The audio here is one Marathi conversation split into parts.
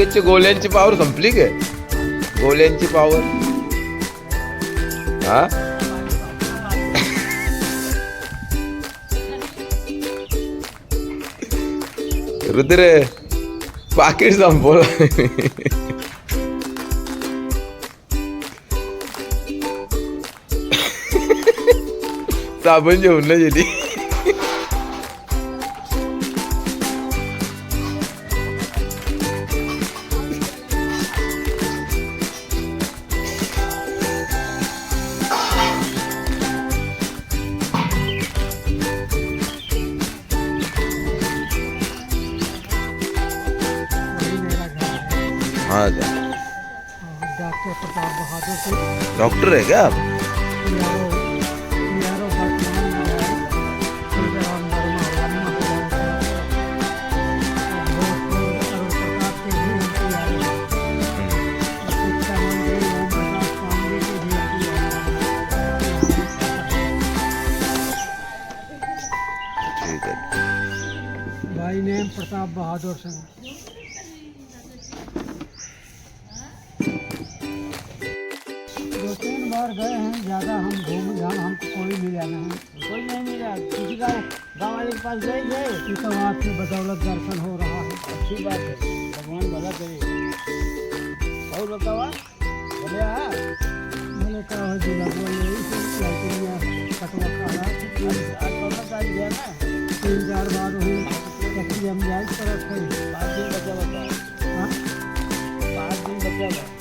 योगेशची गोल्यांची पावर संपली काय? गोल्यांची पावर हा? रुद्र पाकिट संपवलं. साबण जेवण नाही गेली आहे भाई नेम प्रताप बहादुर सिंह बार गए हैं ज़्यादा हम घूम जहाँ हमको कोई मिला नहीं। कोई नहीं मिला किसी का गाँव वाले के पास गए थे। ये तो आपकी बदौलत दर्शन हो रहा है। अच्छी बात है भगवान भला करे। और बताओ बोले हाँ? मैंने कहा जिला बोले ना? तीन चार बार हुई हम जाए तरफ़ पाँच दिन बचा बता हाँ? पाँच दिन बचा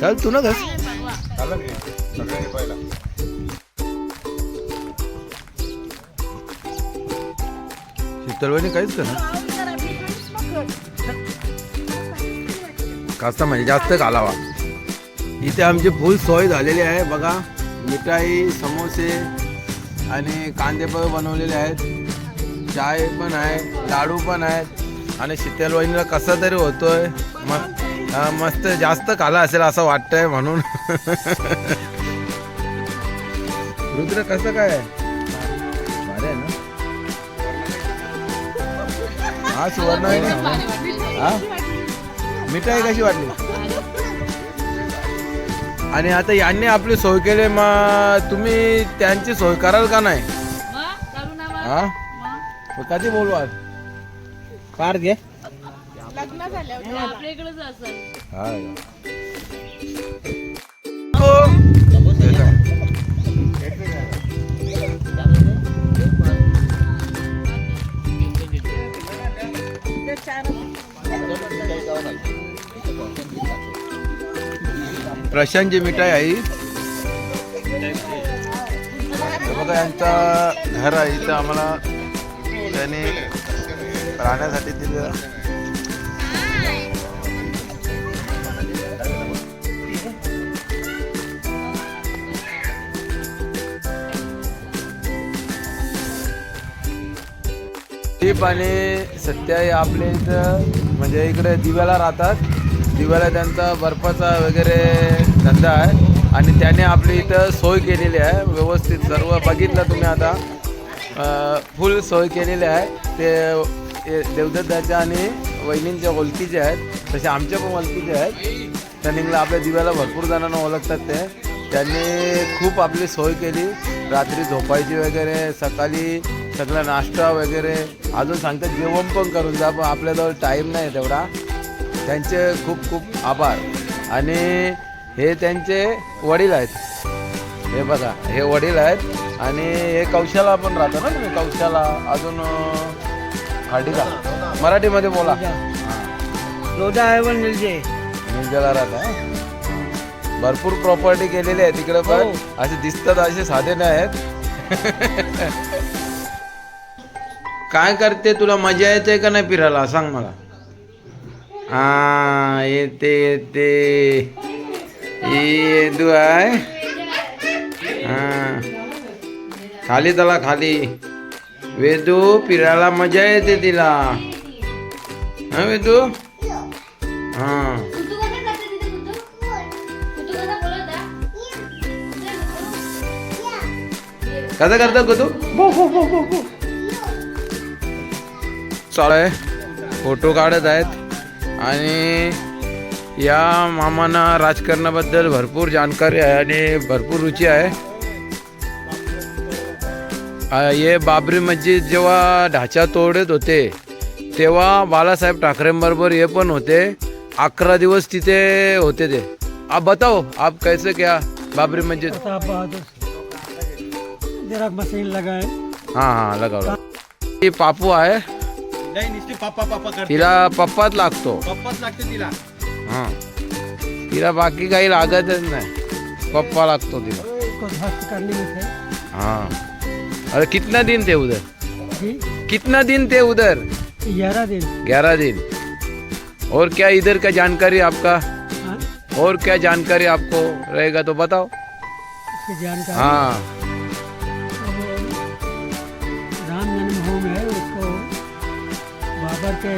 चल तू ना कस शीतलवाणी काहीच का ना कास्ता म्हणजे जास्त घालावा. इथे आमची फुल सोय झालेली आहे. बघा मिठाई समोसे आणि कांदे पण बनवलेले आहेत. चाय पण आहे लाडू पण आहेत. आणि शीतल वहिनीला कसा तरी होतोय. मस्त जास्त खाला असेल असं वाटतंय म्हणून. रुद्र कसं काय? आहे? ना? हा सुवर्ण आहे ना हा? मिठाई कशी वाटली? आणि आता यांनी आपली सोय केली मग तुम्ही त्यांची सोय कराल का नाही? हा? कधी बोलवा पार घे. आपल्या इकडेच हा प्रशांतची मिठाई आई बघा यांचा घर आहे. इथं आम्हाला त्याने राहण्यासाठी दिलं दीप आणि सत्य हे आपल्या इथं म्हणजे इकडे दिव्याला राहतात. दिव्याला त्यांचा बर्फाचा वगैरे धंदा आहे. आणि त्याने आपली इथं सोय केलेली आहे व्यवस्थित सर्व बघितलं तुम्ही आता. फुल सोय केलेली आहे. ते देवदत्ताच्या आणि वहिनींच्या ओळखीचे आहेत. तसे आमच्या पण ओळखीचे आहेत. टर्निंगला आपल्या दिव्याला भरपूर जणांना ओळखतात ते. त्यांनी खूप आपली सोय केली. रात्री झोपायची वगैरे सकाळी सगळा नाश्ता वगैरे. अजून सांगतात जेवण पण करून जा पण आपल्याजवळ टाईम नाही तेवढा. त्यांचे खूप खूप आभार. आणि हे त्यांचे वडील आहेत. हे बघा हे वडील आहेत. आणि हे कौशाला पण राहतं ना तुम्ही कौशाला. अजून अं, खाडिका मराठीमध्ये बोला. रोजा. आहे पण मिळते निर्जला राहता भरपूर प्रॉपर्टी केलेली आहे तिकडे पण. हो. असे दिसतात असे साधे नाही आहेत. काय करते तुला? मजा येते का नाही फिरायला? सांग मला. हा येते येते. येदू आहे हा. खाली त्याला खाली. वेदू फिरायला मजा येते तिला. हा वेदू? हा. कसं कुतू कसं करतो का तू चालू आहे. फोटो काढत आहेत. आणि या मामांना राजकारणाबद्दल भरपूर जाणकारी आहे आणि भरपूर रुची आहे. हे बाबरी मस्जिद जेव्हा ढाचा तोडत होते तेव्हा बाळासाहेब ठाकरेंबरोबर हे पण होते. अकरा दिवस तिथे होते ते. आप बताओ आप कैसे क्या बाबरी मस्जिद? हां हां लगाव ही पापू आहे नाही नुसती पापा पापा करते. तिला पप्पाच लागतो. पप्पाच लागते तिला. हाँ. तिला बाकी काही लागतच नाही. पप्पा लागतो तिला. हाँ. अरे कितना दिन थे उधर कितना दिन थे उधर ग्यारह दिन। ग्यारह दिन. और क्या इधर का जानकारी आपका? हाँ, और क्या जानकारी आपको रहेगा तो बताओ। जानकारी हाँ। के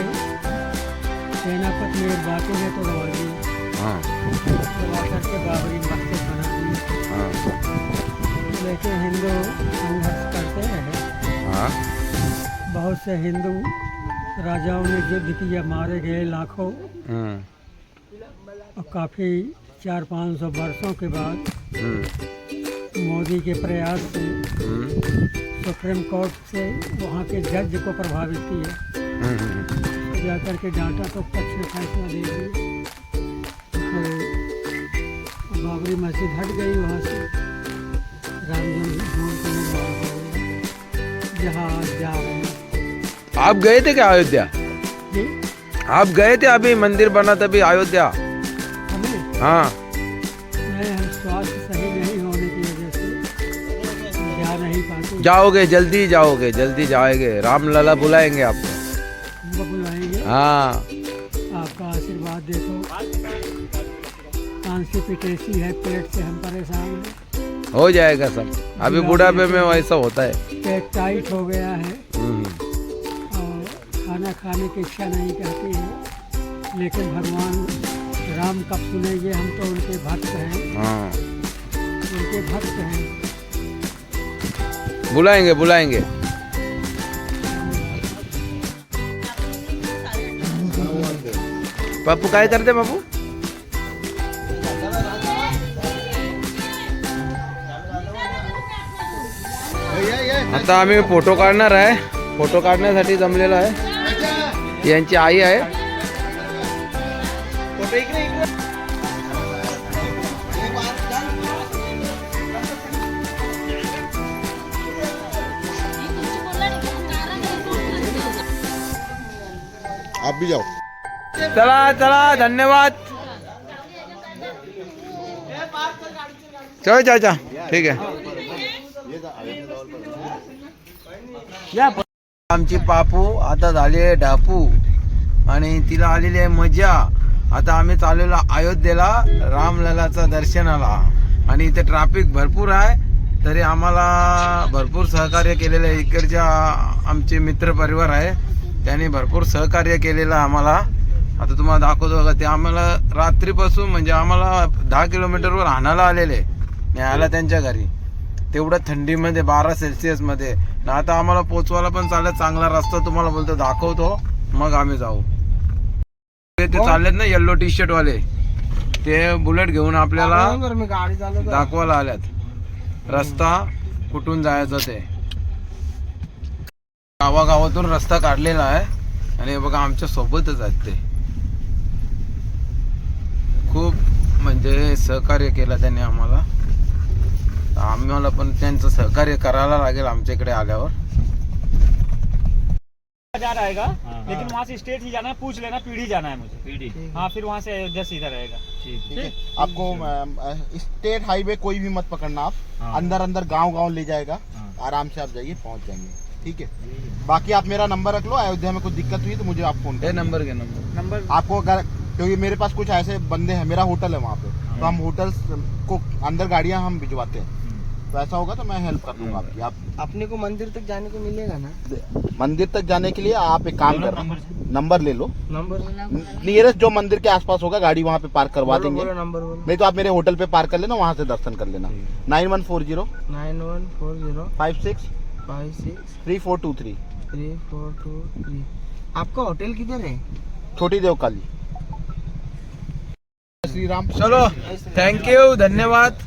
सेनापति एक बाकी ने तोड़वा दिए हाँ। तोड़वा करके बाबरी मस्जिद बना दी। हाँ। लेकिन हिंदू संघर्ष करते रहे। हाँ। बहुत से हिंदू राजाओं ने युद्ध किया मारे गए लाखों। हम्म, और काफ़ी चार पाँच सौ वर्षों के बाद हम्म, मोदी के प्रयास से हम्म, सुप्रीम कोर्ट से वहाँ के जज को प्रभावित किया। हम्म, हम्म। जाकर के डांटा तो पक्ष में फैसला दे फिर बाबरी मस्जिद हट गई वहाँ से। राम जन्मभूमि जहाँ आज जा रहे हैं। आप गए थे क्या अयोध्या? आप गए थे अभी मंदिर बना तभी अयोध्या? हाँ। स्वास्थ्य सही नहीं होने की वजह से जा नहीं पाते। जाओगे जल्दी जाओगे जल्दी जाओगे राम लला बुलाएँगे आपको। हाँ। आपका आशीर्वाद देखो। कॉन्स्टिपेटेसी है पेट से हम परेशान हैं। हो जाएगा सब। अभी बुढ़ापे में वैसा होता है। पेट टाइट हो गया है। हम्म, और खाना खाने की इच्छा नहीं करती है। लेकिन भगवान राम कब सुनेंगे हम तो उनके भक्त हैं। हाँ। उनके भक्त हैं। बुलाएँगे बुलाएँगे। पप्पू काय करते बापू? आता आम्ही फोटो काढणार आहे. फोटो काढण्यासाठी जमलेलो आहे. यांची आई आहे. आप भी जाओ। चला चला धन्यवाद. चल चाचा ठीक आहे. आमची पापू आता झाली आहे ढापू आणि तिला आलेली आहे मजा आता आम्ही चाललेलो अयोध्येला रामललाचा दर्शनाला. आणि इथे ट्रॅफिक भरपूर आहे. तरी आम्हाला भरपूर सहकार्य केलेलं आहे. इकडच्या आमचे मित्र परिवार आहे. त्यांनी भरपूर सहकार्य केलेलं आम्हाला. आता तुम्हाला दाखवतो का ते आम्हाला रात्रीपासून म्हणजे आम्हाला दहा किलोमीटरवर आणायला आलेले न्यायला त्यांच्या घरी. तेवढं थंडीमध्ये बारा सेल्सिअसमध्ये ना आता आम्हाला पोचवायला पण चालत चांगला रस्ता तुम्हाला बोलतो दाखवतो. मग आम्ही जाऊ. ते ते चाललेत ना येल्लो टी शर्ट वाले. ते बुलेट घेऊन आपल्याला मी दाखवायला आल्यात. रस्ता कुठून जायचं ते. गावागावातून रस्ता काढलेला आहे. आणि हे बघा आमच्या सोबतच आहेत ते. खूप म्हणजे सहकार्य केलं त्यांनी आम्हाला. आम्हाला पण त्यांचं सहकार्य करायला लागेल आमच्या इकडे आल्यावर. जा रहेगा लेकिन वहाँ से स्टेट ही जाना है पूछ लेना पीढ़ी जाना है मुझे। पीढ़ी। हाँ फिर वहाँ से अयोध्या सीधा रहेगा। ठीक है? आपको स्टेट हाईवे कोई भी मत पकड़ना आप। अंदर अंदर गांव गांव ले जाएगा। आराम से आप जाइए पहुंच जाएंगे। ठीक है? बाकी आप मेरा नंबर रख लो अयोध्या में कुछ दिक्कत हुई तो मुझे आप फोन नंबर घे नंबर। नंबर? आपको अगर क्योंकि मेरे पास कुछ ऐसे बंदे हैं मेरा होटल है वहाँ पे। तो हम होटल को अंदर गाड़ियाँ हम भिजवाते हैं। वैसा होगा तो मैं हेल्प कर दूँगा आपकी। आप अपने को मंदिर तक जाने को मिलेगा ना? मंदिर तक जाने के लिए आप एक काम कर नंबर ले लो। नंबर? नियरेस्ट जो मंदिर के आसपास होगा गाड़ी वहाँ पे पार्क करवा देंगे। नंबर नहीं तो आप मेरे होटल पे पार्क कर लेना वहाँ से दर्शन कर लेना। Nine one four zero. Nine one four zero. Five six five six three four two three three four two three आपका होटल किधर है? छोटी देव काली श्री राम चलो थँक्यू धन्यवाद.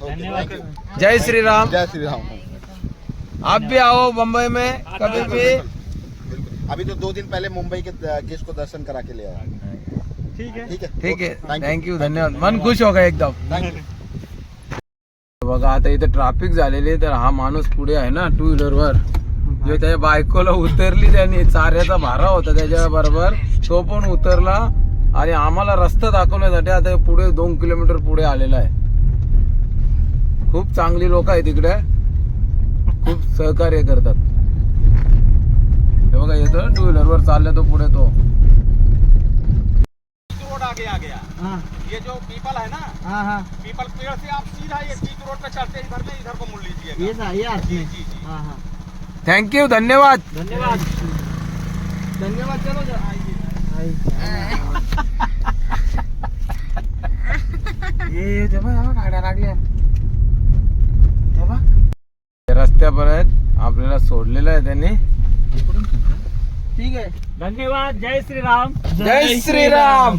जय श्री राम जय श्री राम आप भी आओ मुंबई में कभी भी. अभी तो दो दिन पहले मुंबई के केस को दर्शन करा के ले आया। ठीक है. ठीक है? ठीक. थँक्यू धन्यवाद. मन खुश हो गया एकदम यू बघा आता इथे ट्रॅफिक झालेली तर हा माणूस पुढे आहे ना टू व्हीलर वर. जो त्याच्या बायकोला उतरली त्यांनी चाऱ्याचा भारा होता त्याच्या बरोबर तो पण उतरला. आणि आम्हाला रस्ता दाखवण्यासाठी आता पुढे दोन किलोमीटर पुढे आलेला आहे. खूप चांगली लोक आहे तिकडे खूप सहकार्य करतात. हे बघा येतो टू व्हीलर वर चालला तो पुढे तो. रोड आगे आ गया हाँ. ये जो पीपल है ना हाँ हाँ. पीपल पेड़ से आप सीधा ये बीच रोड पे चढ़ते इधर में इधर को मुड़ लीजिएगा। ये था ये। हाँ। हाँ धन्यवाद। धन्यवाद। धन्यवाद चलो। ये गाड्या लागल्या रस्त्यापर्यंत आपल्याला सोडलेलं आहे त्यांनी. ठीक है धन्यवाद. जय श्री राम जय श्रीराम.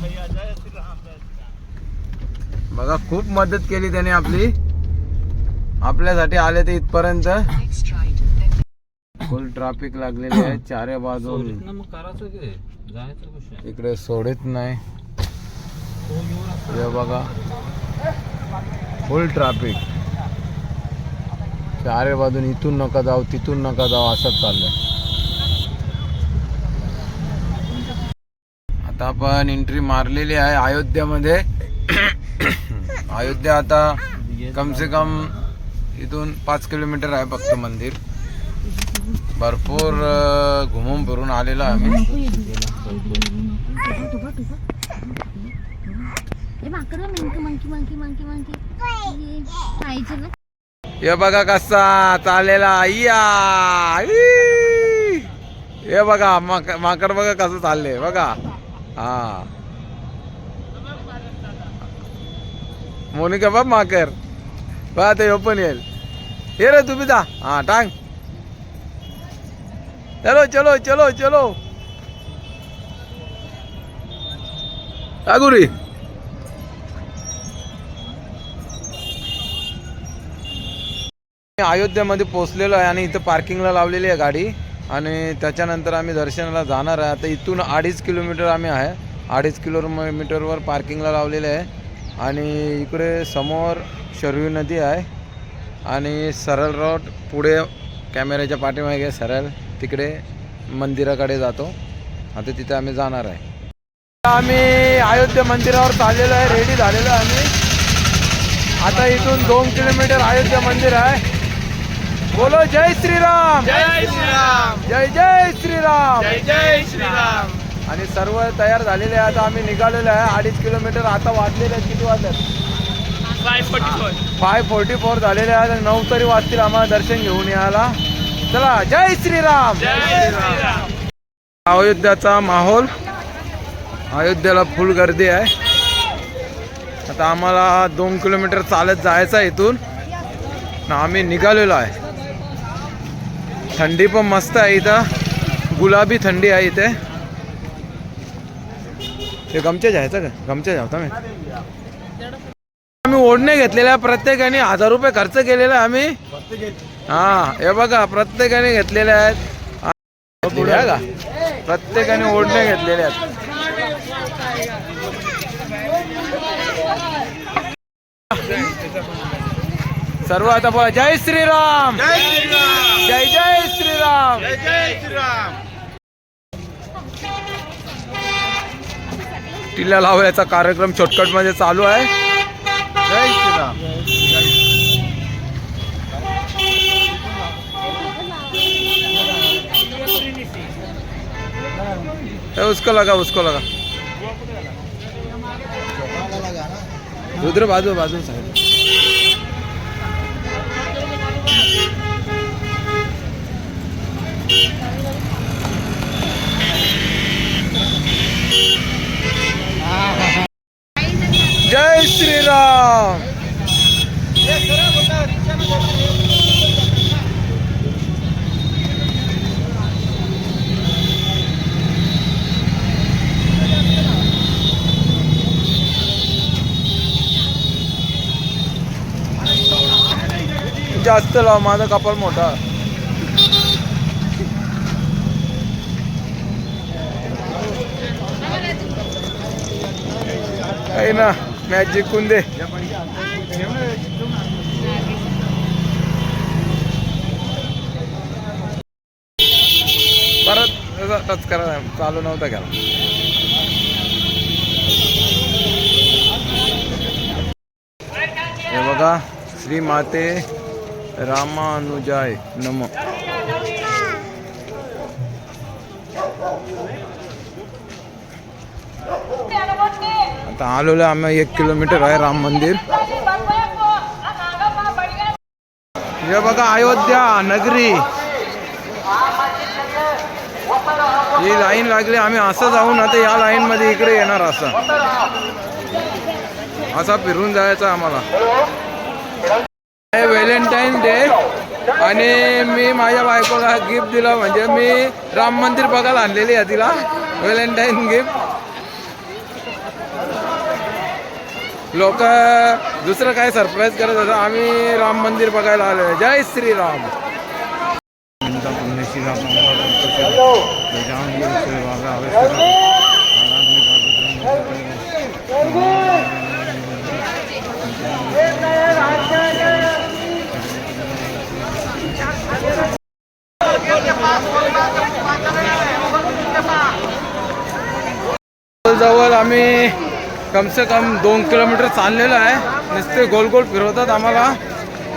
बघा खूप मदत केली त्याने आपली. आपल्यासाठी आले ते इथपर्यंत. फुल ट्रॅफिक लागलेली आहे चारे बाजून. इकडे सोडत नाही. हे बघा. फुल ट्रॅफिक चारे बाजून इथून नका जाऊ तिथून नका जाऊ असंच चाललंय. आता आपण एंट्री मारलेली आहे अयोध्यामध्ये. अयोध्या आता कम से कम इथून पाच किलोमीटर आहे फक्त मंदिर. भरपूर घुमून फिरून आलेलो आहे आम्ही. हे बघा कसा चाललेला या हे बघा माकड बघा कसं चाललंय बघा. हा. मोनिका बाप माकर बघा ते ओपन येईल. ये रे तुम्ही जा. हा टांग. चलो चलो चलो चलो. अगुरी अयोध्येमध्ये पोहोचलेलो आहे आणि इथं पार्किंगला लावलेली आहे गाडी. आणि त्याच्यानंतर आम्ही दर्शनाला जाणार आहे. आता इथून अडीच किलोमीटर आम्ही आहे. अडीच किलोमीटरवर पार्किंगला लावलेले आहे. आणि इकडे समोर शरयू नदी आहे. आणि सरळ रोड पुढे कॅमेऱ्याच्या पाठीमागे सरळ तिकडे मंदिराकडे जातो. आता तिथे आम्ही जाणार आहे. आम्ही अयोध्या मंदिरावर चाललेलो आहे रेडी झालेलो आहे आम्ही. आता इथून दोन किलोमीटर अयोध्या मंदिर आहे. बोलो जय श्रीराम. जय श्रीराम. जय जय श्रीराम. जय जय श्रीराम. आणि सर्व तयार झालेले आहे आता आम्ही निघालेलो आहे. अडीच किलोमीटर आता वाजलेले आहेत किती वाजले फाय फोर्टी फोर झालेले आहेत आणि नऊ तरी वाजतील आम्हाला दर्शन घेऊन यायला. चला जय श्रीराम. जय श्रीराम. अयोध्याचा माहोल अयोध्येला फुल गर्दी आहे. आता आम्हाला दोन किलोमीटर चालत जायचं आहे इथून. ना आम्ही निघालेलो आहे. थंडी पण मस्त आहे इथं. गुलाबी थंडी आहे इथे. ते गमचे जायचं का? गमचे जावता मी. आम्ही ओढणे घेतलेल्या प्रत्येकाने हजार रुपये खर्च केलेला आहे आम्ही. हा हे बघा प्रत्येकाने घेतलेले आहेत. पुढे का प्रत्येकाने ओढणे घेतलेले आहेत. सर्व आता बोला जय श्रीराम! जय श्रीराम! जय जय श्रीराम! जय जय श्रीराम! टिल्ला लावायचा कार्यक्रम शॉर्टकटमध्ये चालू आहे. जय श्रीराम! उसको लगा उसको लगा. रुद्र बाजू बाजू सांग जय श्रीराम. जास्त लाव माझा कपाल मोठा. काही ना मॅच जिंकून दे. परत टच करा चालू नव्हता घ्यायला हे बघा श्री माते रामानुजाय नम। आता आलेलो आम्ही एक किलोमीटर आहे राम मंदिर. हे बघा अयोध्या नगरी. ही लाईन लागली आम्ही असं जाऊन आता या लाईन मध्ये इकडे येणार असं. असा फिरून जायचं आम्हाला. Valentine day. आणि मी माझ्या बायकोला गिफ्ट दिलं. म्हणजे मी राम मंदिर बघायला आणलेली आहे तिला. Valentine gift. लोक दुसरं काय सरप्राईज करत होतं. आम्ही राम मंदिर बघायला आलो आहे जय श्रीराम. जवळ आम्ही कम से कम दोन किलोमीटर चाललेलं आहे. नुसते गोल गोल फिरवतात आम्हाला.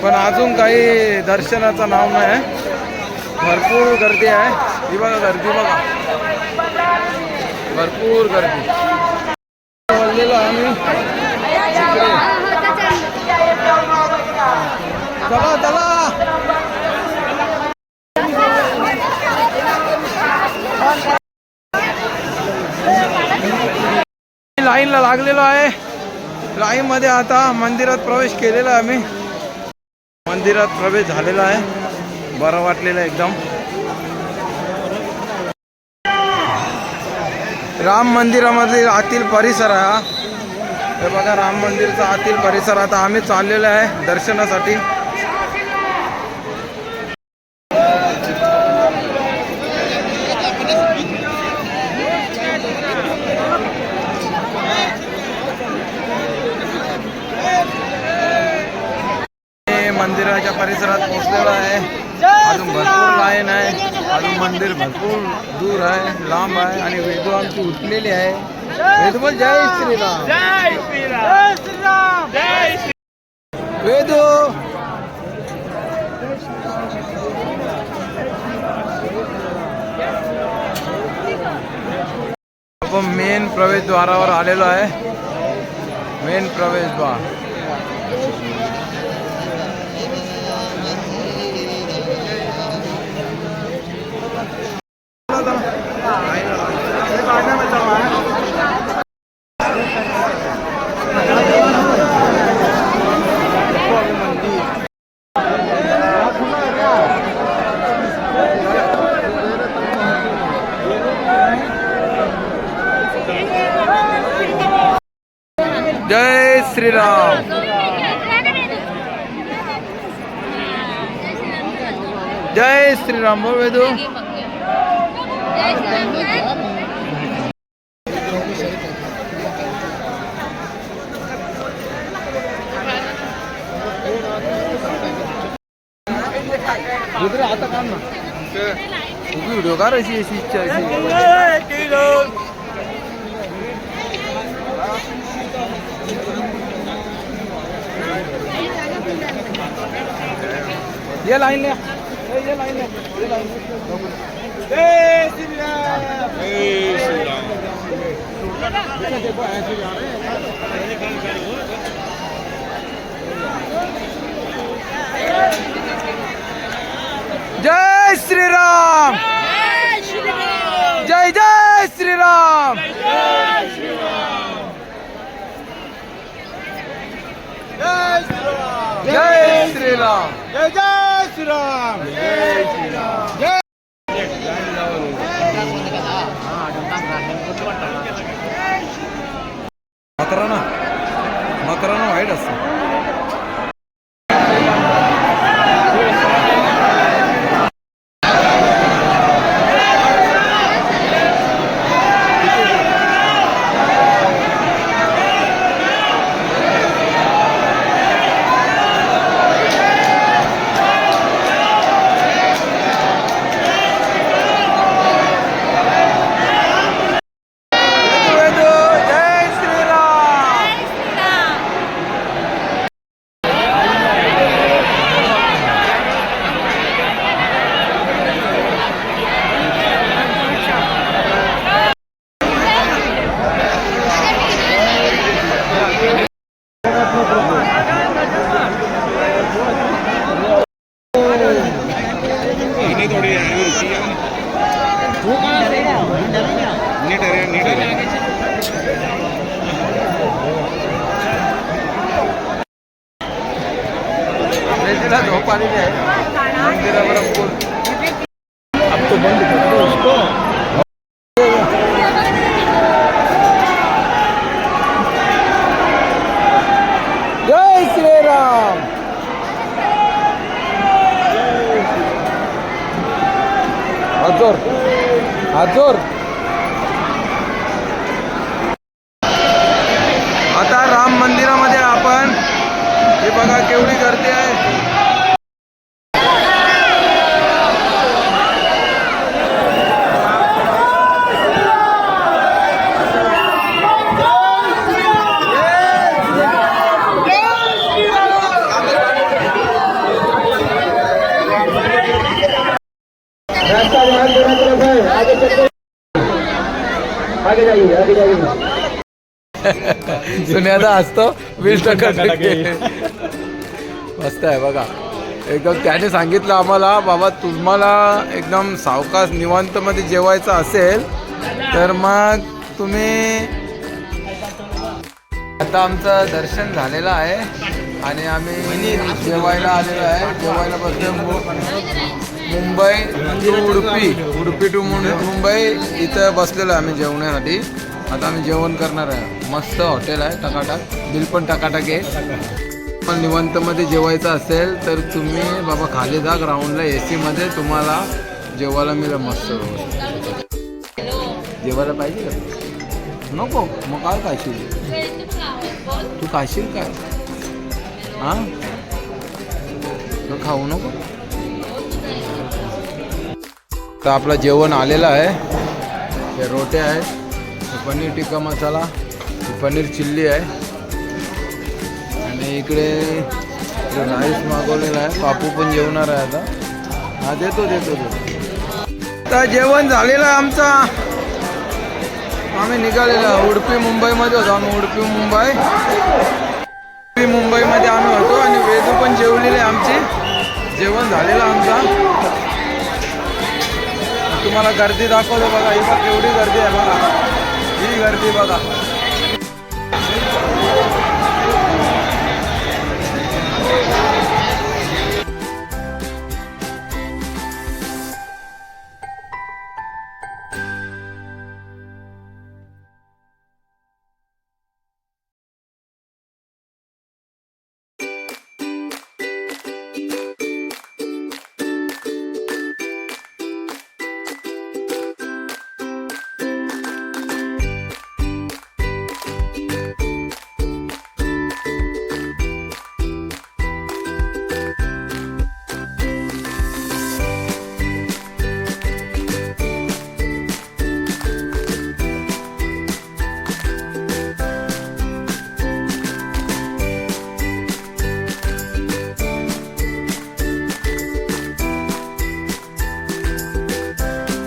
पण अजून काही दर्शनाचं नाव नाही भरपूर गर्दी आहे. ही बघा गर्दी बघा. भरपूर गर्दी. बोललेलो आम्ही. चला चला. लाईनला लागलेलो आहे. लाईनमध्ये आता मंदिरात प्रवेश केलेला आहे आम्ही. मंदिरात प्रवेश झालेला आहे. बरं वाटलेलं आहे एकदम. राम मंदिरामधील आतील परिसर आहे हा. हे बघा राम मंदिरचा आतील परिसर. आता आम्ही चाललेलो आहे दर्शनासाठी हे मंदिराच्या परिसरात पोहोचलेलो आहे अजून भरपूर लाईन आहे अजून मंदिर भरपूर दूर आहे लांब आहे आणि आमची उठलेली आहे. जय श्रीराम. जय श्रीराम. जय श्रीराम. जय श्री वेदू. आपण मेन प्रवेशद्वारावर आलेलो आहे. मेन प्रवेशद्वार जय श्रीराम जय श्रीराम बोल वेदू दुसरं आता काम ना व्हिडिओ का अशी अशी इच्छा अशी ये लाइन ले ए, ये लाइन ले ये लाइन ले जय श्रीराम देखो ऐसे जा रहे हैं जय श्री राम जय जय श्री राम जय श्री राम जय जय श्रीराम जय Azor. सुन्यादा असतो वीस टक्का टक्के मस्त आहे बघा. एकदम त्याने सांगितलं आम्हाला बाबा तुम्हाला एकदम सावकाश निवांतमध्ये जेवायचं असेल तर मग तुम्ही आता आमचं दर्शन झालेलं आहे आणि आम्ही जेवायला आलेलो आहे. जेवायला बसलो मुंबई टू उडुपी उडुपी टू मुंबई इथं बसलेलो आहे आम्ही जेवण्यासाठी आता आम्ही जेवण करणार आहे. मस्त हॉटेल आहे टकाटक. बिल पण टकाटक आहे. पण निवंतमध्ये जेवायचं असेल तर तुम्ही बाबा खाली जा ग्राउंडला ए सीमध्ये तुम्हाला जेवायला मिळेल मस्त जेवायला पाहिजे का? नको. मग काय खाशील? तू खाशील काय? हां? खाऊ नको? तर आपलं जेवण आलेलं आहे. हे रोटे आहेत. पनीर टिक्का मसाला पनीर चिल्ली आहे. आणि इकडे राईस मागवलेला आहे बापू पण जेवणार आहे आता. हा देतो देतो देतो. आता जेवण झालेलं आहे आमचा. आम्ही निघालेलो उडपी मुंबईमध्ये होतो आम्ही उडपी मुंबई. उडपी मुंबईमध्ये आम्ही होतो आणि वेदू पण जेवलेली आहे आमची. जेवण झालेलं आमचा. तुम्हाला गर्दी दाखवतो बघा ही बघा केवढी गर्दी आहे बघा. ही गर्दी बघा.